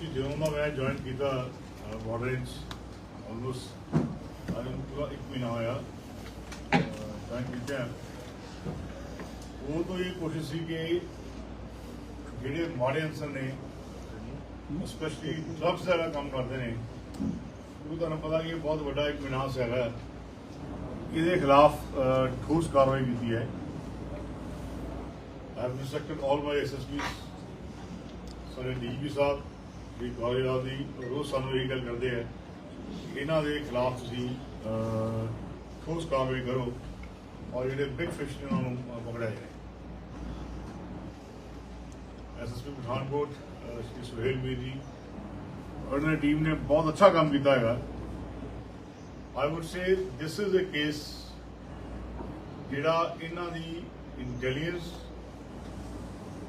ਕਿ ਜਦੋਂ ਦਾ ਮੈਂ ਜੁਆਇਨ ਕੀਤਾ ਬਾਰਡਰ ਰੇਂਜ ਆਲਮੋਸਟ ਆਲਮ ਪੂਰਾ ਇੱਕ ਮਹੀਨਾ ਹੋਇਆ ਜੁਆਇਨ ਕੀਤਾ ਉਹ ਤੋਂ ਇਹ ਕੋਸ਼ਿਸ਼ ਸੀ ਕਿ ਜਿਹੜੇ ਮਾੜੇ ਅਨਸਰ ਨੇ ਸਪੈਸ਼ਲੀ ਡਰੱਗਸ ਦਾ ਜਿਹੜਾ ਕੰਮ ਕਰਦੇ ਨੇ ਉਹ ਤੁਹਾਨੂੰ ਪਤਾ ਕਿ ਇਹ ਬਹੁਤ ਵੱਡਾ ਇੱਕ ਵਿਨਾਸ਼ ਹੈਗਾ ਇਹਦੇ ਖਿਲਾਫ ਅਹ, ਠੋਸ ਕਾਰਵਾਈ ਕੀਤੀ ਹੈ I have instructed all my SSPs ਸਾਰੇ ਡੀਜੀਪੀ ਸਾਹਿਬ ਵੀ ਕਾਲਜ ਦੀ ਰੋਜ਼ ਸਾਨੂੰ ਇਹ ਗੱਲ ਕਰਦੇ ਆ। ਇਹਨਾਂ ਦੇ ਖਿਲਾਫ ਤੁਸੀਂ ਠੋਸ ਕਾਰਵਾਈ ਕਰੋ ਔਰ ਜਿਹੜੇ ਬਿਗ ਫਿਸ਼ ਨੇ ਉਹਨਾਂ ਨੂੰ ਅਹ, ਪਕੜਿਆ ਜਾਏ ਐਸਐਸਪੀ ਪਠਾਨਕੋਟ ਸ਼੍ਰੀ ਸੁਹੇਲ ਵੀਰ ਜੀ ਉਹਨਾਂ ਦੀ ਟੀਮ ਨੇ ਬਹੁਤ ਅੱਛਾ ਕੰਮ ਕੀਤਾ ਹੈਗਾ। I would say this is a case ਜਿਹੜਾ ਇਹਨਾਂ ਦੀ ਇੰਟੈਲੀਜੈਂਸ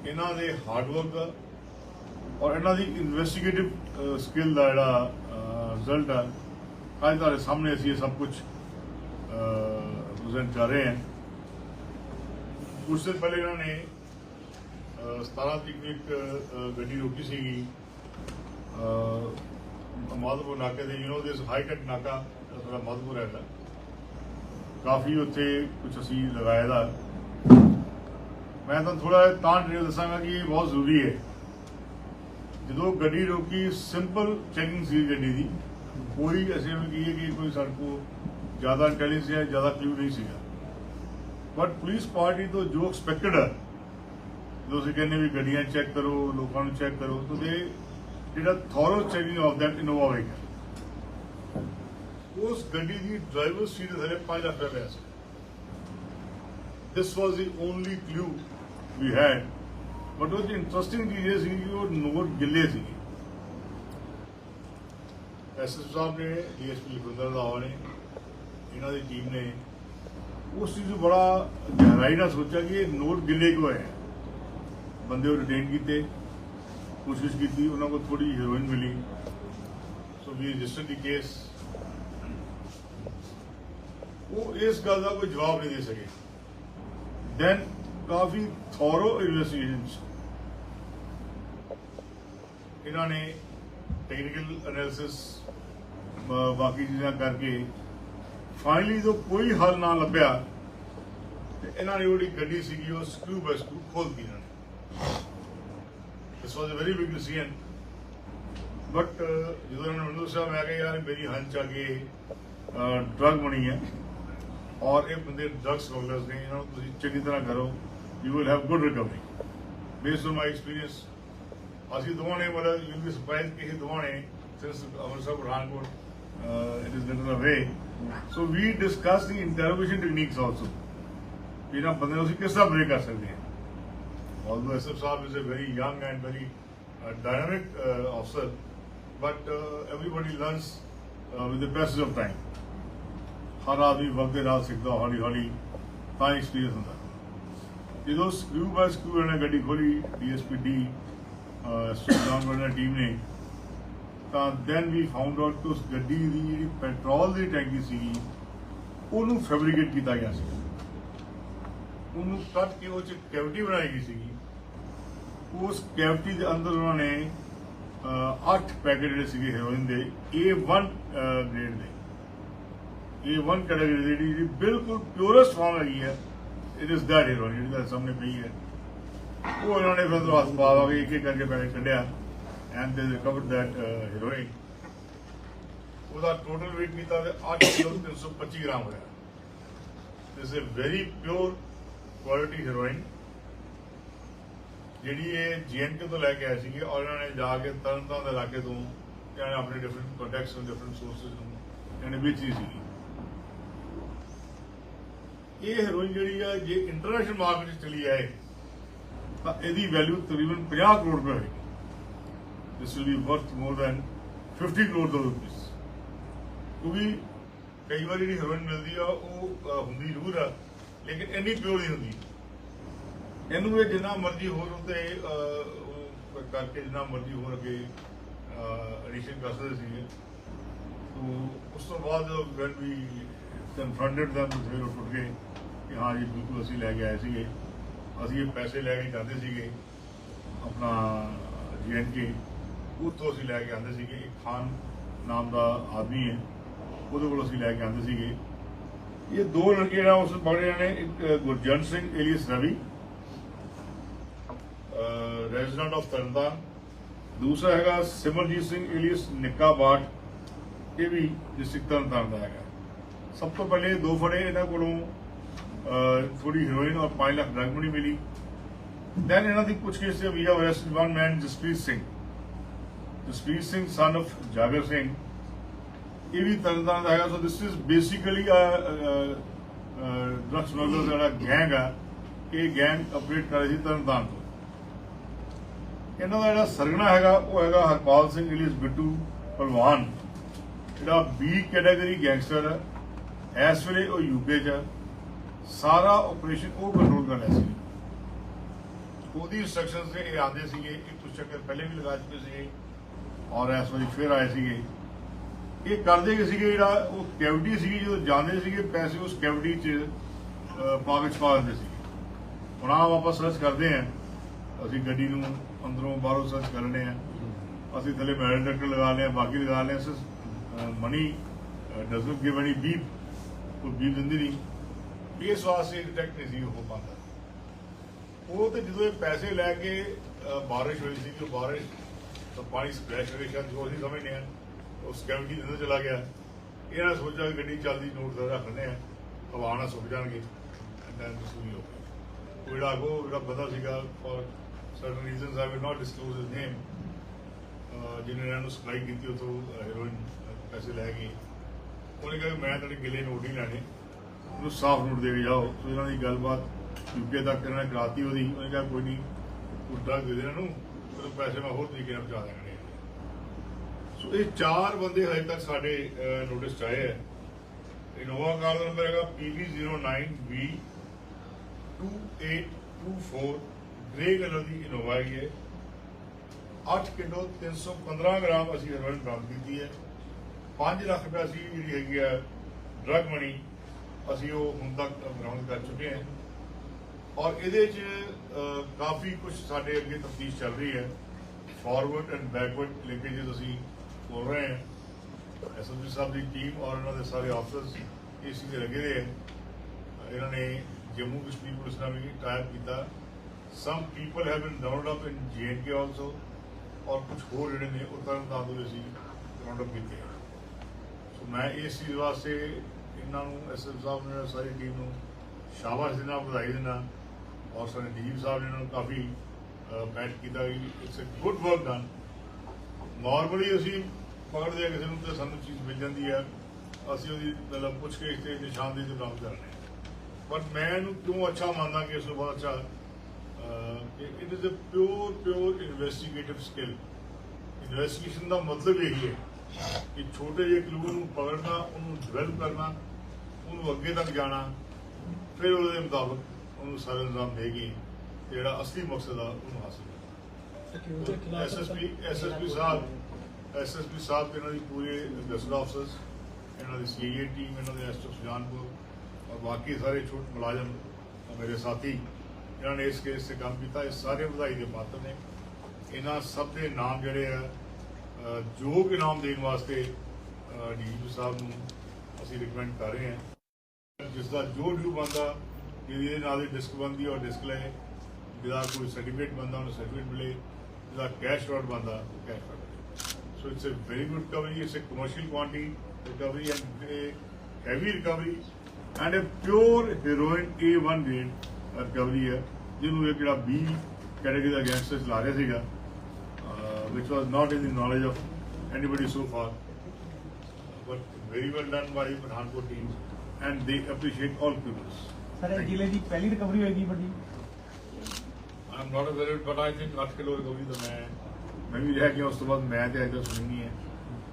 ਇਹਨਾਂ ਦੇ ਹਾਰਡ ਵਰਕ ਔਰ ਇਹਨਾਂ ਦੀ ਇਨਵੈਸਟੀਗੇਟਿਵ ਸਕਿੱਲ ਦਾ ਜਿਹੜਾ ਰਿਜ਼ਲਟ ਹੈ ਅੱਜ ਤੁਹਾਡੇ ਸਾਹਮਣੇ ਅਸੀਂ ਇਹ ਸਭ ਕੁਝ ਪ੍ਰੈਜ਼ੈਂਟ ਕਰ ਰਹੇ ਹਾਂ। ਕੁਝ ਦਿਨ ਪਹਿਲੇ ਇਹਨਾਂ ਨੇ ਅਹ, 17 ਤਰੀਕ ਨੂੰ ਇੱਕ ਗੱਡੀ ਰੋਕੀ ਸੀਗੀ ਮਾਧੋਪੁਰ ਨਾਕੇ ਦੇ you know this high tech ਨਾਕਾ ਜਿਹੜਾ ਮਾਧੋਪੁਰ ਹੈਗਾ। ਕਾਫੀ ਉੱਥੇ ਕੁਝ ਅਸੀਂ ਲਗਾਇਆ ਦਾ। ਮੈਂ ਤਾਂ ਥੋੜਾ ਤਾਂ ਡਿਟੇਲ ਦੱਸਾਂਗਾ ਕਿ ਇਹ ਬਹੁਤ ਜ਼ਰੂਰੀ ਹੈ। ਜਦੋਂ ਗੱਡੀ ਰੋਕੀ ਸਿੰਪਲ ਚੈਕਿੰਗ ਸੀ ਗੱਡੀ ਦੀ। ਕੋਈ ਅਸੀਂ ਨੂੰ ਕਹੀਏ ਕਿ ਕੋਈ ਸਾਡੇ ਕੋਲ ਜ਼ਿਆਦਾ ਇੰਟੈਲੀਜੈਂਸ ਹੈ ਜ਼ਿਆਦਾ ਕਲੂ ਨਹੀਂ ਸੀਗਾ। ਬਟ ਪੁਲਿਸ ਪਾਰਟੀ ਤੋਂ ਜੋ ਐਕਸਪੈਕਟਡ ਹੈ ਜਦੋਂ ਅਸੀਂ ਕਹਿੰਦੇ ਵੀ ਗੱਡੀਆਂ ਚੈੱਕ ਕਰੋ, ਲੋਕਾਂ ਨੂੰ ਚੈੱਕ ਕਰੋ, ਤਾਂ ਜਿਹੜਾ thorough checking of that Innova vehicle ਉਸ ਗੱਡੀ ਦੀ ਡਰਾਈਵਰ ਸੀਟ ਦੇ ਥੱਲੇ 5 ਲੱਖ ਰੁਪਏ ਸੀ। This was the only clue ਵੀ ਹੈਡ ਬਟ ਉਹ ਇੰਟਰਸਟਿੰਗ ਚੀਜ਼ ਇਹ ਸੀ ਕਿ ਉਹ ਨੋਟ ਗਿੱਲੇ ਸੀ ਐਸਐਸ ਸਾਹਿਬ ਨੇ ਡੀਐਸਪੀ ਲਖਵਿੰਦਰ ਦਾ ਨੇ ਇਹਨਾਂ ਦੀ ਟੀਮ ਨੇ ਉਸ ਚੀਜ਼ ਨੂੰ ਬੜਾ ਗਹਿਰਾਈ ਨਾਲ ਸੋਚਿਆ ਕਿ ਇਹ ਨੋਟ ਗਿੱਲੇ ਕਿਉਂ ਹੈ ਬੰਦੇ ਉਹ ਰਿਟੇਨ ਕੀਤੇ ਕੋਸ਼ਿਸ਼ ਕੀਤੀ ਉਹਨਾਂ ਕੋਲ ਥੋੜੀ ਹੀਰੋਇਨ ਮਿਲੀ ਸੋ ਵੀ ਰਜਿਸਟਰ ਦੀ ਕੇਸ ਉਹ ਇਸ ਗੱਲ ਦਾ ਕੋਈ ਜਵਾਬ ਨਹੀਂ ਦੇ ਸਕੇ ਦੈਨ ਕਾਫੀ ਥੋਰੋ ਇਨਵੈਸਟੀਗੇਸ਼ਨ ਇਹਨਾਂ ਨੇ ਟੈਕਨੀਕਲ ਐਨਾਲਿਸਿਸ ਬਾਕੀ ਚੀਜ਼ਾਂ ਕਰਕੇ ਫਾਈਨਲੀ ਜਦੋਂ ਕੋਈ ਹੱਲ ਨਾ ਲੱਭਿਆ, ਤੇ ਇਹਨਾਂ ਨੇ ਜਿਹੜੀ ਗੱਡੀ ਸੀਗੀ, ਉਹ ਸਕਰੂ ਬਾਈ ਸਕਰੂ ਖੋਲਤੀ ਇਹਨਾਂ ਨੇ। This was a very big decision but ਜਦੋਂ ਇਹਨਾਂ ਨੇ ਮੈਨੂੰ ਦੱਸਿਆ, ਮੈਂ ਕਿਹਾ, ਯਾਰ ਮੇਰੀ ਹੰਚ ਆ ਕਿ ਡਰਗ ਬਣੀ ਹੈ ਔਰ ਇਹ ਬੰਦੇ ਡਰਗ ਸਮਗਲਰਸ ਨੇ, ਇਹਨਾਂ ਨੂੰ ਤੁਸੀਂ ਚੰਗੀ ਤਰ੍ਹਾਂ ਕਰੋ you will have good recovery based on my experience ਅਸੀਂ ਦੋਵਾਂ ਨੇ ਮਤਲਬ ਯੂ ਵੀ ਸਰਪ੍ਰਾਈਜ਼ ਕਿ ਇਹ ਦੋਵਾਂ ਨੇ since Amritsar Pathankot it is little away so we discuss the interrogation techniques also ਇਹਨਾਂ ਬੰਦੇ ਨੂੰ ਅਸੀਂ ਕਿਸ ਤਰ੍ਹਾਂ ਬ੍ਰੇਕ ਕਰ ਸਕਦੇ ਹਾਂ? Although SF Saab is a very young and very uh, dynamic uh, officer, but uh, everybody learns uh, with the passage of time. ਹਰ ਆਦਮੀ ਵਕਤ ਦੇ ਨਾਲ ਸਿੱਖਦਾ ਹੌਲੀ ਹੌਲੀ ਤਾਂ ਐਕਸਪੀਰੀਅੰਸ ਹੁੰਦਾ ਜਦੋਂ ਸਕਰੂ ਬਾਈ ਸਕਰੂ ਇਹਨਾਂ ਨੇ ਗੱਡੀ ਖੋਲੀ ਡੀਐਸਪੀ ਡੀ ਸੁਲਤਾਨ ਦੀ ਟੀਮ ਨੇ, ਤਾਂ ਦੈਨ ਵੀ ਫਾਊਂਡ ਆਊਟ ਕਿ ਉਸ ਗੱਡੀ ਦੀ ਜਿਹੜੀ ਪੈਟਰੋਲ ਦੀ ਟੈਂਕੀ ਸੀਗੀ, ਉਹਨੂੰ ਫੈਬਰੀਕੇਟ ਕੀਤਾ ਗਿਆ ਸੀ। ਉਹਨੂੰ ਕੱਟ ਕੇ ਉਹ ਚ ਕੈਵਿਟੀ ਬਣਾਈ ਗਈ ਸੀਗੀ। ਉਸ ਕੈਵਿਟੀ ਦੇ ਅੰਦਰ ਉਹਨਾਂ ਨੇ 8 ਪੈਕੇਟ ਜਿਹੜੇ ਸੀਗੇ ਹੈਰੋਇਨ ਦੇ A1 ਗ੍ਰੇਡ ਦੇ। A1 ਕੈਟਾਗਰੀ ਦੀ ਜਿਹੜੀ ਬਿਲਕੁਲ ਪਿਓਰੈਸਟ ਫਾਰਮ ਹੈਗੀ ਹੈ ਇਟ ਇਜ਼ ਦੈਟ ਹੈਰੋਇਨ ਜਿਹੜੀ ਤੁਹਾਡੇ ਸਾਹਮਣੇ ਪਈ ਹੈ। ਉਹ ਇਹਨਾਂ ਨੇ ਫਿਰ ਹੱਥ ਪਾ ਕੇ ਇੱਕ ਇੱਕ ਕਰਕੇ ਪੈਸੇ ਕੱਢਿਆ and they recovered that heroin ਉਹਦਾ ਟੋਟਲ weight ਕੀਤਾ ਤੇ 8 ਕਿਲੋ 325 ਗ੍ਰਾਮ ਹੋਇਆ। This is very pure quality heroin ਜਿਹੜੀ ਇਹ ਜੀਐਨਕੇ ਤੋਂ ਲੈ ਕੇ ਆਏ ਸੀਗੇ, ਔਰ ਇਹਨਾਂ ਨੇ ਜਾ ਕੇ ਤਰਨਤਾਰਨ ਦੇ ਇਲਾਕੇ ਤੋਂ ਇਹਨਾਂ ਆਪਣੇ ਡਿਫਰੈਂਟ ਪ੍ਰੋਡਕਟਸ ਨੂੰ ਡਿਫਰੈਂਟ ਸੋਰਸਸ ਨੂੰ, ਇਹਨਾਂ ਵੇਚੀ ਸੀਗੀ। ਇਹ ਹੀਰੋਇਨ ਜਿਹੜੀ ਆ, ਜੇ ਇੰਟਰਨੈਸ਼ਨਲ ਮਾਰਕੀਟ 'ਚ ਚਲੀ ਆਏ ਤਾਂ ਇਹਦੀ ਵੈਲਿਊ ਤਕਰੀਬਨ 50 ਕਰੋੜ ਰੁਪਏ ਹੋਏਗੀ। This will be worth more than 50 crore ਰੁਪਏ ਕਿਉਂਕਿ ਕਈ ਵਾਰੀ ਜਿਹੜੀ ਹੈਰੋਇਨ ਮਿਲਦੀ ਆ, ਉਹ ਹੁੰਦੀ ਜ਼ਰੂਰ ਆ, ਲੇਕਿਨ ਇੰਨੀ ਪਿਓਰ ਨਹੀਂ ਹੁੰਦੀ। ਇਹਨੂੰ ਇਹ ਜਿੰਨਾ ਮਰਜ਼ੀ ਹੋਰ ਉਤੇ ਕਰਕੇ ਜਿੰਨਾ ਮਰਜ਼ੀ ਹੋਰ ਅੱਗੇ ਐਡੀਸ਼ਨ ਕਰ ਸਕਦੇ ਸੀਗੇ। ਤੋ ਉਸ ਤੋਂ ਬਾਅਦ ਵੈਨ ਵੀ ਕਨਫਰੰਟਡ them ਫਿਰ ਉਹ ਟੁੱਟ ਗਏ ਕਿ ਹਾਂ ਜੀ, ਬਿਲਕੁਲ ਅਸੀਂ ਲੈ ਕੇ ਆਏ ਸੀਗੇ। ਅਸੀਂ ਇਹ ਪੈਸੇ ਲੈ ਕੇ ਜਾਂਦੇ ਸੀਗੇ, ਆਪਣਾ ਜੀਐਨਕੇ ਉੱਥੋਂ ਅਸੀਂ ਲੈ ਕੇ ਆਂਦੇ ਸੀਗੇ। ਇੱਕ ਖਾਨ ਨਾਮ ਦਾ ਆਦਮੀ ਹੈ, ਉਹਦੇ ਕੋਲ ਅਸੀਂ ਲੈ ਕੇ ਆਂਦੇ ਸੀਗੇ। ਇਹ ਦੋ ਲੜਕੇ ਜਿਹੜਾ ਉਸ ਪਕੜੇ ਨੇ, ਇੱਕ Gurjant Singh alias Ravi resident of Tarn Taran. ਦੂਸਰਾ ਹੈਗਾ ਸਿਮਰਜੀਤ ਸਿੰਘ ਏਲੀਅਸ ਨਿੱਕਾ ਬਾਟ ਇਹ ਵੀ ਡਿਸਟ੍ਰਿਕਟ ਤਰਨਤਾਰਨ ਦਾ ਹੈਗਾ। ਸਭ ਤੋਂ ਪਹਿਲੇ ਦੋ ਫੜੇ ਇਹਨਾਂ ਕੋਲੋਂ। ਥੋੜੀ ਹੀਰੋਇਨ ਔਰ 5 ਲੱਖ ਡਰਗ ਮਨੀ ਮਿਲੀ। ਦੈਨ ਇਹਨਾਂ ਦੀ ਪੁੱਛਗਿੱਛ ਤੇ we have arrested one man Jaspreet Singh. Jaspreet Singh son of Jagar Singh. ਇਹ ਵੀ ਤਰਨਤਾਰਨ ਦਾ ਹੈਗਾ। So this is basically a drug smuggler ਜਿਹੜਾ ਗੈਂਗ ਆ, ਇਹ ਗੈਂਗ ਆਪਰੇਟ ਕਰ ਰਹੀ ਸੀ ਤਰਨਤਾਰਨ ਤੋਂ। ਇਹਨਾਂ ਦਾ ਜਿਹੜਾ ਸਰਗਣਾ ਹੈਗਾ, ਉਹ ਹੈਗਾ ਹਰਪਾਲ ਸਿੰਘ ਇਲੀਸ ਬਿੱਟੂ ਪਹਿਲਵਾਨ ਜਿਹੜਾ ਬੀ ਕੈਟਾਗਰੀ ਗੈਂਗਸਟਰ ਹੈ ਇਸ ਵੇਲੇ ਉਹ ਯੂਕੇ 'ਚ ਹੈ। ਸਾਰਾ ਆਪਰੇਸ਼ਨ ਉਹ ਕੰਟਰੋਲ ਕਰ ਰਿਹਾ ਸੀ। ਉਹਦੀ ਇੰਸਟਰਕਸ਼ਨਸ ਤੇ ਇਹ ਆਉਂਦੇ ਸੀਗੇ ਇਹ ਕੁਝ ਚੱਕਰ ਪਹਿਲੇ ਵੀ ਲਗਾ ਚੁੱਕੇ ਸੀਗੇ ਔਰ ਇਸ ਵਾਰੀ ਫਿਰ ਆਏ ਸੀਗੇ। ਇਹ ਕਰਦੇ ਕਿ ਸੀਗੇ ਜਿਹੜਾ ਉਹ ਕੈਵਿਟੀ ਸੀਗੀ ਜਦੋਂ ਜਾਂਦੇ ਸੀਗੇ ਪੈਸੇ ਉਸ ਕੈਵਿਟੀ 'ਚ ਅਹ, ਪਾ ਪਾ ਦਿੰਦੇ ਸੀਗੇ। ਹੁਣ ਆਪ ਆਪਾਂ ਸਰਚ ਕਰਦੇ ਆਂ ਅਸੀਂ ਗੱਡੀ ਨੂੰ ਅੰਦਰੋਂ ਬਾਹਰੋਂ ਸਰਚ ਕਰਨੇ ਆ ਅਸੀਂ ਥੱਲੇ ਮੈਟਲ ਡਾਕਟਰ ਲਗਾ ਲਿਆ ਬਾਕੀ ਲਗਾ ਲਿਆ this money doesn't give any beep ਕੋਈ ਬੀਪ ਦਿੰਦੀ ਨਹੀਂ। ਇਸ ਵਾਸਤੇ ਡਿਟੈਕਟ ਨਹੀਂ ਸੀ, ਉਹ ਪਾਉਂਦਾ ਉਹ ਤੇ ਜਦੋਂ ਇਹ ਪੈਸੇ ਲੈ ਕੇ ਬਾਰਿਸ਼ ਹੋਈ ਸੀ ਕਿ ਬਾਰਿਸ਼, ਤਾਂ ਪਾਣੀ ਸਪਲੈਸ਼ ਹੋ ਜੋ ਅਸੀਂ ਸਮਝਦੇ ਆ ਉਸ ਕੈਵਿਟੀ ਦੇ ਚਲਾ ਗਿਆ। ਇਹਨਾਂ ਨੇ ਸੋਚਿਆ ਕਿ ਗੱਡੀ ਚੱਲਦੀ, ਨੋਟ ਤੇ ਰੱਖਦੇ ਆ ਹਵਾ ਨਾਲ ਸੁੱਕ ਜਾਣਗੇ ਐਂਡ ਦੈਨ ਦਿਸ ਹੋ ਉਹ ਜਿਹੜਾ ਉਹ ਜਿਹੜਾ ਬੰਦਾ ਸੀਗਾ for certain reasons I will not disclose his name ਜਿਹਨੇ ਇਹਨਾਂ ਨੂੰ ਸਪਲਾਈ ਕੀਤੀ, ਉਥੋਂ ਹੀਰੋਇਨ ਪੈਸੇ ਲੈ ਕੇ, ਉਹਨੇ ਕਿਹਾ ਕਿ ਮੈਂ ਤੁਹਾਡੇ ਗਿੱਲੇ ਨੋਟ ਨਹੀਂ ਲੈਣੇ। ਉਹਨੂੰ ਸਾਫ਼ ਨੋਟ ਦੇ ਕੇ ਜਾਓ ਸੋ ਇਹਨਾਂ ਦੀ ਗੱਲਬਾਤ ਯੂਕੇ ਤੱਕ ਇਹਨਾਂ ਨੇ ਕਰਾਤੀ ਉਹਦੀ, ਉਹਨੇ ਕਿਹਾ ਕੋਈ ਨਹੀਂ ਤੂੰ ਦੇ ਦੇ ਇਹਨਾਂ ਨੂੰ ਤੇ ਪੈਸੇ ਮੈਂ ਹੋਰ ਤਰੀਕੇ ਨਾਲ ਪਹੁੰਚਾ ਦੇਣੇ ਸੋ ਇਹ ਚਾਰ ਬੰਦੇ ਹਜੇ ਤੱਕ ਸਾਡੇ ਨੋਟਿਸ 'ਚ ਆਏ ਹੈ ਇਨੋਵਾ ਕਾਰ ਦਾ ਨੰਬਰ ਹੈਗਾ PV09V 2824 ਗ੍ਰੇ ਕਲਰ ਦੀ ਇਨੋਵਾ ਹੈਗੀ ਹੈ। 8 ਕਿਲੋ 315 ਗ੍ਰਾਮ ਅਸੀਂ ਹੈਰੋਇਨ ਬਰਾਮਦ ਕੀਤੀ ਹੈ। 5 ਲੱਖ ਰੁਪਏ ਅਸੀਂ ਜਿਹੜੀ ਹੈਗੀ ਹੈ ਡਰਗ ਮਨੀ ਅਸੀਂ ਉਹ ਹੁਣ ਤੱਕ ਬਰਾਮਦ ਕਰ ਚੁੱਕੇ ਹਾਂ। ਔਰ ਇਹਦੇ 'ਚ ਕਾਫੀ ਕੁਝ ਸਾਡੇ ਅੱਗੇ ਤਫਤੀਸ਼ ਚੱਲ ਰਹੀ ਹੈ। ਫਾਰਵਰਡ ਐਂਡ ਬੈਕਵਰਡ ਲਿੰਕੇजेस ਅਸੀਂ ਖੋਲ ਰਹੇ ਹਾਂ ਐਸਐਸਪੀ ਸਾਹਿਬ ਦੀ ਟੀਮ ਔਰ ਇਹਨਾਂ ਦੇ ਸਾਰੇ ਆਫਸਰਸ ਇਸ ਦੇ ਲੱਗੇ ਹੋਏ ਹੈ। ਇਹਨਾਂ ਨੇ ਜੰਮੂ ਕਸ਼ਮੀਰ ਪੁਲਿਸ ਨਾਲ ਵੀ ਟਾਈਪ ਕੀਤਾ। Some people have been round up in J and K also ਔਰ ਕੁਝ ਹੋਰ ਜਿਹੜੇ ਨੇ, ਉਹ ਤਰਨ ਤਾਰਨ ਤੋਂ ਅਸੀਂ ਰਾਉਂਡ ਅਪ ਕੀਤੇ ਆ। ਸੋ ਮੈਂ ਇਸ ਚੀਜ਼ ਵਾਸਤੇ ਇਹਨਾਂ ਨੂੰ ਐਸਐਸ ਸਾਹਿਬ ਨੇ ਸਾਰੀ ਟੀਮ ਨੂੰ ਸ਼ਾਬਾਸ਼ ਦੇਣਾ ਵਧਾਈ ਦੇਣਾ ਔਰ ਸਾਡੇ ਡੀਜੀ ਸਾਹਿਬ ਨੇ ਇਹਨਾਂ ਨੂੰ ਕਾਫੀ ਬੈਠ ਕੀਤਾ ਕਿ it's a good work done normally ਅਸੀਂ ਪਕੜਦੇ ਆ ਕਿਸੇ ਨੂੰ ਤੇ ਸਾਨੂੰ ਚੀਜ਼ ਮਿਲ ਜਾਂਦੀ ਹੈ ਅਸੀਂ ਉਹਦੀ ਮਤਲਬ ਪੁੱਛ ਕੇ ਤੇ ਨਿਸ਼ਾਨਦੇਹੀ ਤੇ ਬਰਾਮਦ ਕਰਨੇ ਬਟ ਮੈਂ ਇਹਨੂੰ ਕਿਉਂ ਅੱਛਾ ਮੰਨਦਾ ਕਿ ਇਸ ਤੋਂ ਬਾਅਦ ਅੱਛਾ ਅਹ, it is a pure pure investigative skill investigation ਦਾ ਮਤਲਬ ਇਹੀ ਹੈ ਕਿ ਛੋਟੇ ਜਿਹੇ ਕਲੂ ਨੂੰ ਪਕੜਨਾ ਉਹਨੂੰ ਡਿਵੈਲਪ ਕਰਨਾ ਉਹਨੂੰ ਅੱਗੇ ਤੱਕ ਜਾਣਾ ਫਿਰ ਉਹਦੇ ਮੁਤਾਬਕ ਉਹਨੂੰ ਸਾਰੇ ਨਿਜ਼ਾਮ ਦੇ ਕੇ ਜਿਹੜਾ ਅਸਲੀ ਮਕਸਦ ਆ ਉਹਨੂੰ ਹਾਸਲ ਕਰਨਾ। ਐਸਐਸਪੀ ਐਸਐਸਪੀ ਸਾਹਿਬ ਐਸਐਸਪੀ ਸਾਹਿਬ ਇਹਨਾਂ ਦੀ ਪੂਰੇ ਗਸਟ ਆਫਸਰਸ ਇਹਨਾਂ ਦੀ ਸੀਆਈਏ ਟੀਮ ਇਹਨਾਂ ਦੇ ਐਸਟੋ ਸੁਜਾਨਪੁਰ ਔਰ ਬਾਕੀ ਸਾਰੇ ਛੋਟ ਮੁਲਾਜ਼ਮ ਮੇਰੇ ਸਾਥੀ ਇਹਨਾਂ ਨੇ ਇਸ ਕੇਸ ਤੇ ਕੰਮ ਕੀਤਾ। ਇਹ ਸਾਰੇ ਵਧਾਈ ਦੇ ਪਾਤਰ ਨੇ। ਇਹਨਾਂ ਸਭ ਦੇ ਨਾਮ ਜਿਹੜੇ ਆ ਯੋਗ ਇਨਾਮ ਦੇਣ ਵਾਸਤੇ ਡੀਜੀ ਸਾਹਿਬ ਨੂੰ ਅਸੀਂ ਰਿਕਮੈਂਡ ਕਰ ਰਹੇ ਹਾਂ। ਜਿਸ ਦਾ ਜੋ ਡਿਊ ਬੰਦਾ ਜਿਹਦੇ ਨਾਲ ਦੀ ਡਿਸਕ ਬੰਦੀ ਔਰ ਡਿਸਕ ਲਏ ਜਿਹਦਾ ਕੋਈ ਸਰਟੀਫਿਕੇਟ ਬੰਦਾ ਉਹਨੂੰ ਸਰਟੀਫਿਕੇਟ ਮਿਲੇ, ਜਿਹਦਾ ਕੈਸ਼ ਆਊਟ ਬੰਦਾ cash out so it's a very good recovery it's a commercial quantity recovery and heavy recovery and a pure heroin A1 grade recovery ਹੈ ਜਿਹਨੂੰ ਇਹ ਕਿਹੜਾ B ਕੈਟਾਗਰੀ ਦਾ ਗੈਂਗਸਟਰ ਚਲਾ ਰਿਹਾ ਸੀਗਾ which was not in the knowledge of anybody so far. Uh, but very well done by Pathankot team. And they appreciate all criminals. Sir ਇਹ ਜ਼ਿਲ੍ਹੇ ਦੀ ਪਹਿਲੀ ਰਿਕਵਰੀ ਹੋਏਗੀ ਵੱਡੀ I'm not aware of it, but I think 8 kilo recovery ਤਾਂ ਮੈਂ ਮੈਂ ਵੀ ਰਹਿ ਗਿਆ ਉਸ ਤੋਂ ਬਾਅਦ ਮੈਂ ਤੇ ਅਜੇ ਸੁਣੀ ਨਹੀਂ ਹੈ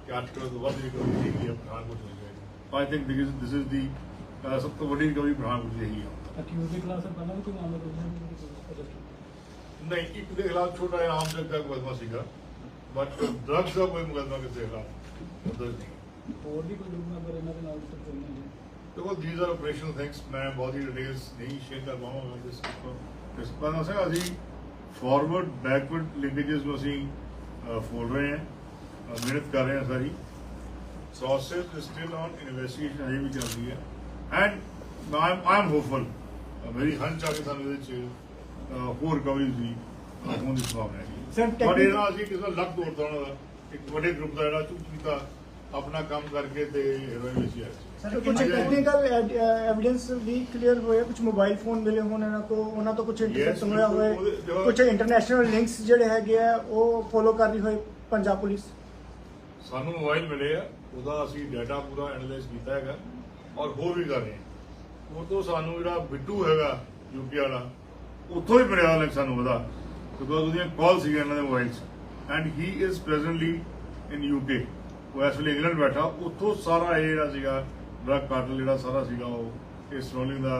ਕਿ 8 ਕਿਲੋ ਤੋਂ ਵੱਧ ਰਿਕਵਰੀ ਹੈਗੀ ਹੈ ਪਠਾਨਕੋਟ ਵਿੱਚ I think this this is the ਸਭ ਤੋਂ ਵੱਡੀ ਰਿਕਵਰੀ ਪਠਾਨਕੋਟ ਦੀ ਹੈਗੀ ਹੈ ਅਕਿਊਜ਼ ਦੇ ਖਿਲਾਫ ਸਰ ਪਹਿਲਾਂ ਵੀ ਕੋਈ ਮਾਮਲਾ ਦਰਜ ਨਹੀਂ ਇੱਕ ਦੇ ਖਿਲਾਫ ਛੋਟਾ ਜਿਹਾ ਆਮ ਜਨਤਾ ਦਾ ਮੁਕੱਦਮਾ ਸੀਗਾ ਬਟ ਡਰੱਗਸ ਦਾ ਕੋਈ ਮੁਕੱਦਮਾ ਕਿਸੇ ਦੇ ਖਿਲਾਫ ਦਰਜ ਨਹੀਂ ਹੋਰ ਵੀ ਕੋਈ ਗਰੁੱਪ ਮੈਂਬਰ ਇਹਨਾਂ ਦੇ ਨਾਲ ਸਰ ਕੋਈ ਨਹੀਂ ਦੇਖੋ ਥੀਸ ਆਰ ਆਪਰੇਸ਼ਨਲ ਥਿੰਗਸ ਮੈਂ ਬਹੁਤ ਹੀ ਡਿਟੇਲਸ ਨਹੀਂ ਸ਼ੇਅਰ ਕਰ ਪਾਵਾਂਗਾ ਜਿਸ ਇਸ ਪਰ ਅਸੀਂ ਫਾਰਵਰਡ ਬੈਕਵਰਡ ਲਿੰਕੇजेस ਨੂੰ ਅਸੀਂ ਫੋਲ ਰਹੇ ਹਾਂ। ਮਿਹਨਤ ਕਰ ਰਹੇ ਹਾਂ ਸਾਰੀ। Is still on investigation ਅਜੇ ਵੀ ਚੱਲ ਰਹੀ ਹੈ ਐਂਡ ਆਈ ਐਮ ਹੋਪਫੁਲ ਮੇਰੀ ਹੰਚ ਆ ਕਿ ਸਾਨੂੰ ਇਹਦੇ ਚ ਹੋਰ ਰਿਕਵਰੀ ਦੀ ਅਹ, ਹੋਣ ਦੀ ਸੰਭਾਵਨਾ ਹੈ। ਬਟ ਇਹਨਾਂ ਅਸੀਂ ਕਿਸੇ ਲੱਕ ਤੋੜਦਾ ਉਹਨਾਂ ਦਾ ਇੱਕ ਵੱਡੇ ਗਰੁੱਪ ਦਾ ਜਿਹੜਾ ਚੁੱਪ ਕੀਤਾ ਆਪਣਾ ਕੰਮ ਕਰਕੇ ਤੇ ਹੀਰੋਇਨ ਵਿੱਚ ਆਇਆ ਸਰ ਕੁਝ ਟੈਕਨੀਕਲ ਐਵੀਡੈਂਸ ਵੀ ਕਲੀਅਰ ਹੋਏ ਕੁਝ ਮੋਬਾਈਲ ਫੋਨ ਮਿਲੇ ਹੋਣ ਇਹਨਾਂ ਤੋਂ ਉਹਨਾਂ ਤੋਂ ਕੁਝ ਇੰਟਰਸੈਕਟ Yes, ਹੋਇਆ ਹੋਏ ਕੁਝ ਇੰਟਰਨੈਸ਼ਨਲ ਲਿੰਕਸ ਜਿਹੜੇ ਹੈਗੇ ਆ ਉਹ ਫੋਲੋ ਕਰ ਰਹੀ ਹੋਏ ਪੰਜਾਬ ਪੁਲਿਸ। ਸਾਨੂੰ ਮੋਬਾਈਲ ਮਿਲੇ ਆ ਉਹਦਾ ਅਸੀਂ ਡਾਟਾ ਪੂਰਾ ਐਨਾਲਾਈਜ਼ ਕੀਤਾ ਹੈਗਾ ਔਰ ਹੋਰ ਵੀ ਕਰ ਰਹੇ ਹਾਂ। ਉਹ ਤੋਂ ਸਾਨੂੰ ਜਿਹੜਾ ਬਿੱਟੂ ਹੈਗਾ ਯੂਪੀ ਵਾਲਾ ਉੱਥੋਂ ਹੀ ਮਿਲਿਆ ਲੱਗ ਸਾਨੂੰ ਉਹਦਾ ਕਿਉਂਕਿ ਉਹਦੀਆਂ ਕਾਲ ਸੀਗੀਆਂ ਇਹਨਾਂ ਦੇ ਮੋਬਾਈਲ 'ਚ। And he is presently in UK ਉਹ ਇਸ ਵੇਲੇ ਇੰਗਲੈਂਡ ਬੈਠਾ ਉੱਥੋਂ ਸਾਰਾ ਇਹ ਜਿਹੜਾ ਸੀਗਾ ਡਰਗ ਕਾਰਟਲ ਜਿਹੜਾ ਸਾਰਾ ਸੀਗਾ ਉਹ ਇਸ ਰੋਲਿੰਗ ਦਾ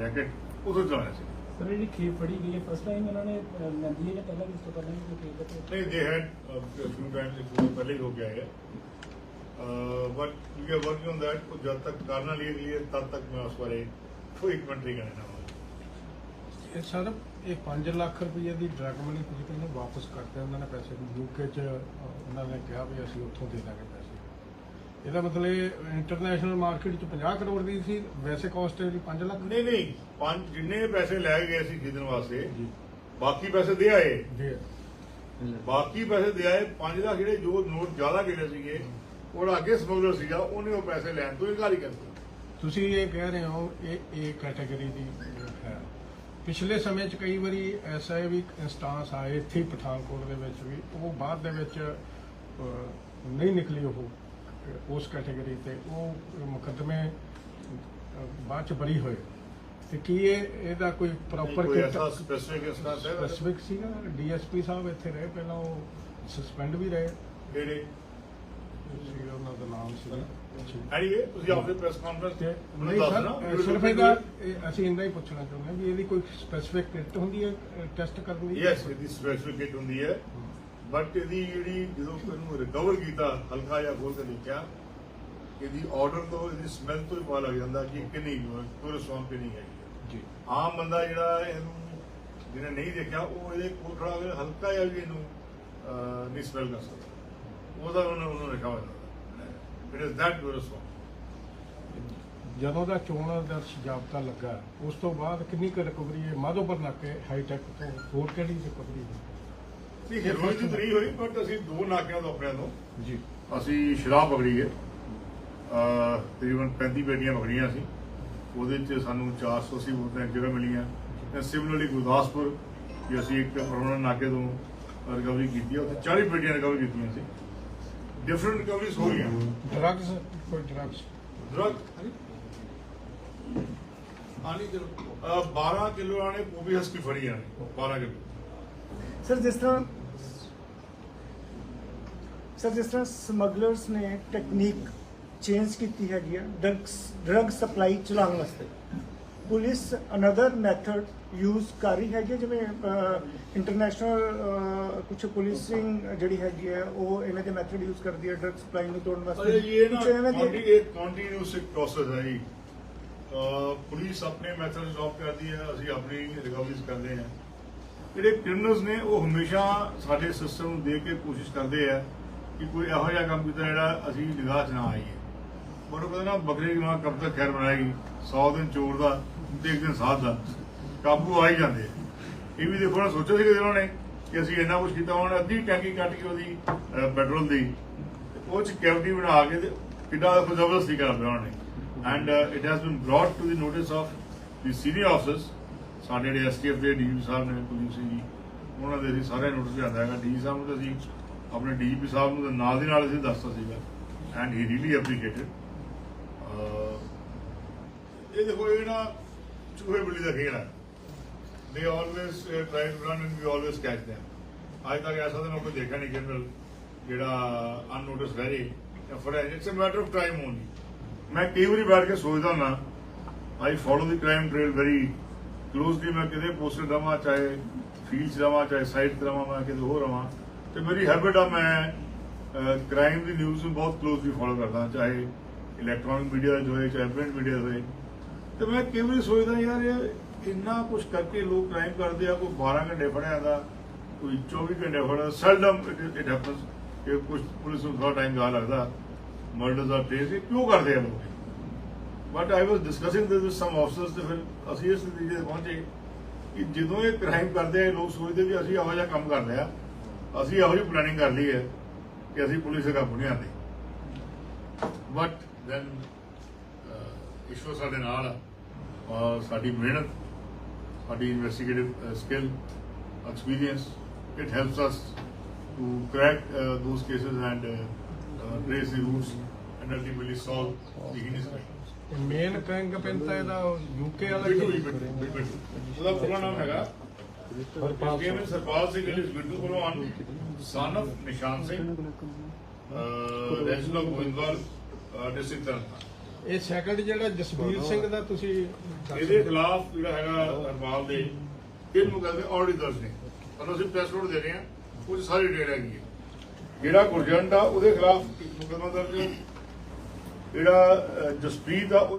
ਰੈਕਟ ਉੱਥੋਂ ਚਲਾਇਆ ਸੀ। ਸਰ ਜਿਹੜੀ ਖੇਪ ਫੜੀ ਗਈ ਹੈ ਫਸਟ ਟਾਈਮ ਇਹਨਾਂ ਨੇ ਲੈਂਦੀ ਹੈ ਪਹਿਲਾਂ ਵੀ ਇਸ ਤੋਂ ਪਹਿਲਾਂ ਵੀ ਕੋਈ ਖੇਪ ਦਾ ਨਹੀਂ ਦੇ ਹੈਡ ਫਿਊ ਟਾਈਮਸ ਇੱਕ ਵਾਰ ਪਹਿਲੇ ਹੀ ਹੋ ਗਿਆ ਹੈ but we are working on that ਉਹ ਜਦ ਤੱਕ ਕਰਨਾ ਲਈ ਲਈ ਤਦ ਤੱਕ ਮੈਂ ਉਸ ਬਾਰੇ ਕੋਈ ਕਮੈਂਟਰੀ ਕਰਨਾ ਇਹ ਸਰ ਇਹ 5 ਲੱਖ ਰੁਪਏ ਦੀ ਡਰਗ ਮਨੀ ਤੁਸੀਂ ਕਹਿੰਦੇ ਵਾਪਸ ਕਰਤੇ ਉਹਨਾਂ ਨੇ ਪੈਸੇ ਯੂਕੇ ਚ ਉਹਨਾਂ ਨੇ ਕਿਹਾ ਵੀ ਅਸੀਂ ਉੱਥੋਂ ਦੇ ਦਾਂਗੇ ਪੈਸੇ। ਇਹਦਾ ਮਤਲਬ ਇੰਟਰਨੈਸ਼ਨਲ ਮਾਰਕੀਟ ਚ 50 ਕਰੋੜ ਦੀ ਸੀ ਵੈਸੇ ਕਾਸਟ ਇਹਦੀ 5 ਲੱਖ। ਨਹੀਂ ਨਹੀਂ ਪੰਜ ਜਿੰਨੇ ਪੈਸੇ ਲੈ ਗਏ ਸੀ ਖਰੀਦਣ ਵਾਸਤੇ ਜੀ। ਬਾਕੀ ਪੈਸੇ ਦੇ ਆਏ। ਜੀ ਬਾਕੀ ਪੈਸੇ ਦੇ ਆਏ ਪੰਜ ਦਾ ਜਿਹੜੇ ਜੋ ਨੋਟ ਜ਼ਿਆਦਾ ਗਿਰੇ ਸੀਗੇ ਉਹਦਾ ਅੱਗੇ ਸਮਗਲਰ ਸੀਗਾ ਉਹਨੇ ਉਹ ਪੈਸੇ ਲੈਣ ਤੋਂ ਇਨਕਾਰ ਹੀ ਕਰ ਦਿੱਤਾ ਤੁਸੀਂ ਇਹ ਕਹਿ ਰਹੇ ਹੋ ਇਹ ਇਹ ਕੈਟਾਗਰੀ ਦੀ ਹੈ। ਪਿਛਲੇ ਸਮੇਂ 'ਚ ਕਈ ਵਾਰੀ ਐਸਾ ਵੀ ਇੰਸਟਾਂਸ ਆਏ ਇੱਥੇ ਹੀ ਪਠਾਨਕੋਟ ਦੇ ਵਿੱਚ ਵੀ ਉਹ ਬਾਅਦ ਦੇ ਵਿੱਚ ਅਹ, ਨਹੀਂ ਨਿਕਲੀ ਉਹ। ਉਸ ਕੈਟਾਗਰੀ ਤੇ ਉਹ ਮੁਕੱਦਮੇ ਬਾਅਦ ਚ ਬਰੀ ਹੋਏ। ਤੇ ਕੀ ਇਹ ਇਹਦਾ ਕੋਈ ਪ੍ਰੋਪਰ ਕੋਈ ਐਸਾ ਸਪੈਸਿਫਿਕ ਇੰਸਟੈਂਸ ਹੈ ਸਪੈਸਿਫਿਕ ਸੀਗਾ? ਡੀਐਸਪੀ ਸਾਹਿਬ ਇੱਥੇ ਰਹੇ ਪਹਿਲਾਂ ਉਹ ਸਸਪੈਂਡ ਵੀ ਰਹੇ। ਜਿਹੜੇ ਸੀ ਉਹਨਾਂ ਦਾ ਨਾਮ ਸੀ ਐਨੀਵੇ ਤੁਸੀਂ ਆਪਣੇ ਪ੍ਰੈਸ ਕਾਨਫਰੰਸ ਤੇ ਨਹੀਂ ਸਰ ਸਿਰਫ ਇਹਦਾ ਇਹ ਅਸੀਂ ਇੰਨਾ ਹੀ ਪੁੱਛਣਾ ਚਾਹੁੰਦੇ ਹਾਂ ਵੀ ਇਹਦੀ ਕੋਈ ਸਪੈਸਿਫਿਕ ਕਿਟ ਹੁੰਦੀ ਹੈ ਟੈਸਟ ਕਰਨ? ਦੀ ਯੈਸ ਇਹਦੀ ਸਪੈਸੀਫਿਕੇਟ ਹੁੰਦੀ ਹੈ। ਬਟ ਇਹਦੀ ਜਿਹੜੀ ਜਦੋਂ ਇਹਨੂੰ ਰਿਕਵਰ ਕੀਤਾ ਹਲਕਾ ਜਿਹਾ ਖੋਲ ਕੇ ਦੇਖਿਆ ਇਹਦੀ ਆਰਡਰ ਤੋਂ ਇਹਦੀ ਸਮੈਲ ਤੋਂ ਹੀ ਪਤਾ ਲੱਗ ਜਾਂਦਾ ਕਿ ਕਿੰਨੀ ਟੂਰਿਸਟ ਫਾਰਮ ਕਿੰਨੀ ਹੈ। ਜੀ। ਆਮ ਬੰਦਾ ਜਿਹੜਾ ਇਹਨੂੰ ਜਿਹਨੇ ਨਹੀਂ ਦੇਖਿਆ ਉਹ ਇਹਦੇ ਕੋਲ ਹੋਵੇ ਹਲਕਾ ਜਿਹਾ ਵੀ ਇਹਨੂੰ ਨਹੀਂ ਸਮੈਲ ਕਰ ਸਕਦਾ। ਉਹਦਾ ਉਹਨੇ ਲਿਖਾ ਹੋਇਆ। It is that tourist form ਜਦੋਂ ਦਾ ਚੋਣ ਦਾ ਜਾਬਤਾ ਲੱਗਾ ਉਸ ਤੋਂ ਬਾਅਦ ਕਿੰਨੀ ਕੁ ਰਿਕਵਰੀ ਹੈ? ਮਾਧੋਪੁਰ ਨਾਕੇ ਹਾਈ ਟੈਕ ਤੋਂ ਹੋਰ ਕਿਹੜੀ ਰਿਕਵਰੀ ਨਹੀਂ ਹੀਰੋਇਨ ਦੀ ਤਰੀ ਹੋਈ ਬਟ ਅਸੀਂ ਦੋ ਨਾਕਿਆਂ ਤੋਂ ਆਪਣੇ ਤੋਂ। ਜੀ। ਅਸੀਂ ਸ਼ਰਾਬ ਪਕੜੀ ਹੈ। ਅਹ ਤਕਰੀਬਨ 35 ਪੇਟੀਆਂ ਪਕੜੀਆਂ ਸੀ ਉਹਦੇ ਚ ਸਾਨੂੰ 480 ਬੋਤਲਾਂ ਇੱਕ ਜਗ੍ਹਾ ਮਿਲੀਆਂ। ਤੇ ਸਿਮਿਲਰਲੀ ਗੁਰਦਾਸਪੁਰ ਵੀ ਅਸੀਂ ਇੱਕ ਪਰਮਾਨੈਂਟ ਨਾਕੇ ਤੋਂ ਰਿਕਵਰੀ ਕੀਤੀ ਹੈ। ਉੱਥੇ 40 ਪੇਟੀਆਂ ਰਿਕਵਰ ਕੀਤੀਆਂ ਸੀ। ਡਿਫਰੈਂਟ ਰਿਕਵਰੀਜ਼ ਹੋ ਗਈਆਂ। ਡਰੱਗਸ ਕੋਈ ਡਰੱਗਸ ਡਰਗ ਆਨੀ ਚਲੋ 12 ਕਿਲੋ ਆਣੇ ਕੋਬੀ ਹਸਕੀ ਫੜੀ ਆਣੇ। 12 ਕਿਲੋ। ਸਰ ਜਿਸ ਤਰ੍ਹਾਂ ਸਰ ਜਿਸ ਤਰ੍ਹਾਂ ਸਮਗਲਰਸ ਨੇ ਟੈਕਨੀਕ ਚੇਂਜ ਕੀਤੀ ਹੈਗੀ ਆ ਡਰਗਸ ਡਰਗ ਸਪਲਾਈ ਚਲਾਉਣ ਵਾਸਤੇ ਪੁਲਿਸ ਅਨਦਰ ਮੈਥਡ ਯੂਜ਼ ਕਰ ਰਹੀ ਹੈਗੀ ਹੈ, ਜਿਵੇਂ ਇੰਟਰਨੈਸ਼ਨਲ ਕੁਝ ਪੁਲਿਸਿੰਗ ਜਿਹੜੀ ਹੈਗੀ ਹੈ ਉਹ ਇਹਨਾਂ ਦੇ ਮੈਥਡ ਯੂਜ਼ ਕਰਦੀ ਹੈ ਡਰਗ ਸਪਲਾਈ ਨੂੰ ਤੋੜਨ ਵਾਸਤੇ। ਇਹ ਨਾ ਦੇ- ਕੰਟੀਨਿਊਸ ਇੱਕ ਪ੍ਰੋਸੈਸ ਹੈ ਜੀ। ਪੁਲਿਸ ਆਪਣੇ ਮੈਥਡ ਅਡਾਪਟ ਕਰਦੀ ਹੈ ਅਸੀਂ ਆਪਣੀ ਰਿਕਵਰੀਜ਼ ਕਰਦੇ ਹਾਂ। ਜਿਹੜੇ ਕ੍ਰਿਮੀਨਲਸ ਨੇ ਉਹ ਹਮੇਸ਼ਾ ਸਾਡੇ ਸਿਸਟਮ ਨੂੰ ਦੇਖ ਕੇ ਕੋਸ਼ਿਸ਼ ਕਰਦੇ ਆ। ਕਿ ਕੋਈ ਇਹੋ ਜਿਹਾ ਕੰਮ ਕੀਤਾ ਜਿਹੜਾ ਅਸੀਂ ਨਿਗਾਹ 'ਚ ਨਾ ਆਈਏ। ਪਰ ਉਹ ਕਹਿੰਦੇ ਨਾ, ਬੱਕਰੇ ਦੀ ਮਾਂ ਕਬ ਤੱਕ ਖੈਰ ਬਣਾਏਗੀ 100 ਦਿਨ ਚੋਰ ਦਾ ਤੇ ਇੱਕ ਦਿਨ ਸਾਧ ਦਾ। ਕਾਬੂ ਆ ਹੀ ਜਾਂਦੇ ਇਹ ਵੀ ਦੇਖੋ ਨਾ, ਸੋਚਿਆ ਸੀ ਕਿ ਉਹਨਾਂ ਨੇ ਕਿ ਅਸੀਂ ਇੰਨਾ ਕੁਝ ਕੀਤਾ, ਹੁਣ ਅੱਧੀ ਟੈਂਕੀ ਕੱਟ ਕੇ ਉਹਦੀ ਪੈਟਰੋਲ ਦੀ ਉਹ ਚ ਕੈਵਿਟੀ ਬਣਾ ਕੇ ਤੇ ਕਿੱਡਾ ਜ਼ਬਰਦਸਤੀ ਕਰ ਪਿਆ ਉਹਨਾਂ ਨੇ। And it has been brought to the notice of the senior officers ਸਾਡੇ ਜਿਹੜੇ ਐਸਟੀਐਫ ਦੇ ਡੀਜੀ ਸਾਹਿਬ ਨੇ ਪੁਲਿਸ ਜੀ, ਉਹਨਾਂ ਦੇ ਅਸੀਂ ਸਾਰੇ ਨੋਟਿਸ ਲਿਆਂਦਾ ਹੈਗਾ। ਡੀਜੀ ਸਾਹਿਬ ਨੂੰ ਤਾਂ ਅਸੀਂ ਆਪਣੇ ਡੀਜੀਪੀ ਸਾਹਿਬ ਨੂੰ ਨਾਲ ਦੀ ਨਾਲ ਅਸੀਂ ਦੱਸਤਾ ਸੀਗਾ ਐਂਡ ਹੀ ਰੀਲੀ ਐਪਰੀਸ਼ੀਏਟਡ ਇਹ ਦੇਖੋ, ਇਹ ਨਾ ਚੂਹੇ ਬਿੱਲੀ ਦਾ ਖੇਡ ਹੈ they always try to run and we always catch them. ਅੱਜ ਤੱਕ ਐਸਾ ਤਾਂ ਮੈਂ ਕੋਈ ਦੇਖਿਆ ਨਹੀਂ ਕ੍ਰਿਮੀਨਲ ਜਿਹੜਾ ਅਨਨੋਟਿਸ ਰਹਿ ਜੇ ਜਾਂ ਫੜਿਆ it's a matter of time only ਮੈਂ ਕਈ ਵਾਰੀ ਬੈਠ ਕੇ ਸੋਚਦਾ ਹੁੰਦਾ I follow the crime trail very closely ਮੈਂ ਕਿਤੇ ਪੋਸਟਡ ਰਵਾਂ, ਚਾਹੇ ਫੀਲਡ 'ਚ ਰਵਾਂ, ਚਾਹੇ ਸਾਈਡ ਤੇ ਰਵਾਂ, ਮੈਂ ਕਿਤੇ ਹੋਰ ਰਵਾਂ। ਤੇ ਮੇਰੀ ਹੈਬਿਟ ਆ ਮੈਂ ਕ੍ਰਾਈਮ ਦੀ ਨਿਊਜ਼ ਨੂੰ ਬਹੁਤ ਕਲੋਜ਼ਲੀ ਫੋਲੋ ਕਰਦਾ, ਚਾਹੇ ਇਲੈਕਟ੍ਰੋਨਿਕ ਮੀਡੀਆ ਜੋ ਹੋਏ ਚਾਹੇ ਪ੍ਰਿੰਟ ਮੀਡੀਆ ਹੋਏ ਤੇ ਮੈਂ ਕਈ ਵਾਰੀ ਸੋਚਦਾ ਯਾਰ, ਇਹ ਇੰਨਾ ਕੁਝ ਕਰਕੇ ਲੋਕ ਕ੍ਰਾਈਮ ਕਰਦੇ ਆ, ਕੋਈ 12 ਘੰਟੇ ਫੜਿਆ ਦਾ ਕੋਈ 24 ਘੰਟੇ ਫੜਿਆ ਸੈਲਡਮ ਇਟ ਹੈਪਨਸ ਕਿ ਕੁਝ ਪੁਲਿਸ ਨੂੰ ਥੋੜਾ ਟਾਈਮ ਜ਼ਿਆਦਾ ਲੱਗਦਾ ਮਰਡਰਸ ਆਰ ਟ੍ਰੇਸ ਕਿਉਂ ਕਰਦੇ ਆ ਲੋਕ? But I was discussing this with some officers ਤੇ ਫਿਰ ਅਸੀਂ ਇਸ ਨਤੀਜੇ ਤੇ ਪਹੁੰਚੇ ਕਿ ਜਦੋਂ ਇਹ ਕ੍ਰਾਈਮ ਕਰਦੇ ਆ ਲੋਕ ਸੋਚਦੇ ਵੀ ਅਸੀਂ ਇਹੋ ਜਿਹਾ ਕੰਮ ਕਰਦੇ ਆ ਅਸੀਂ ਇਹੋ ਜਿਹੀ ਪਲੈਨਿੰਗ ਕਰ ਲਈ ਹੈ ਕਿ ਅਸੀਂ ਪੁਲਿਸ ਦੇ ਕਾਬੂ ਨਹੀਂ ਆਉਂਦੇ ਬਟ ਦੈਨ ਈਸ਼ਵਰ ਸਾਡੇ ਨਾਲ ਆ ਔਰ ਸਾਡੀ ਮਿਹਨਤ ਸਾਡੀ investigative skill to crack uh, those cases and uh, uh, trace the roots and ultimately solve the heinous crime. Main Kang ਪੈਂਦਾ ਇਹਦਾ ਯੂਕੇ ਵਾਲਾ ਬਿੱਟੂ, ਬਿੱਟੂ। ਉਹਦਾ ਪੂਰਾ ਨਾਮ ਹੈਗਾ ਇਸ ਵਿੱਚ Sarpal Singh ਇਲਿਸ Bittu Bhalwan son of Nishan Singh resident Goindwal district Tarn Taran. ਇਹ ਸੈਕੰਡ ਜਿਹੜਾ ਜਸਬੀਰ ਸਿੰਘ ਦਾ ਤੁਸੀਂ ਇਹਦੇ ਖਿਲਾਫ ਜਿਹੜਾ ਹੈਗਾ ਹਰਪਾਲ ਦੇ ਤਿੰਨ ਮੁਕੱਦਮੇ ਆਲਰੇਡੀ ਦਰਜ ਨੇ। ਤੁਹਾਨੂੰ ਅਸੀਂ ਪ੍ਰੈਸ ਨੋਟ ਦੇ ਰਹੇ ਹਾਂ ਉਹ ਸਾਰੀ ਡੇਟ ਹੈਗੀ ਹੈ। ਜਿਹੜਾ ਗੁਰਜੰਟ ਆ ਉਹਦੇ ਖਿਲਾਫ ਇੱਕ ਮੁਕੱਦਮਾ ਦਰਜ ਹੈ। ਜਿਹੜਾ ਆ ਉਹ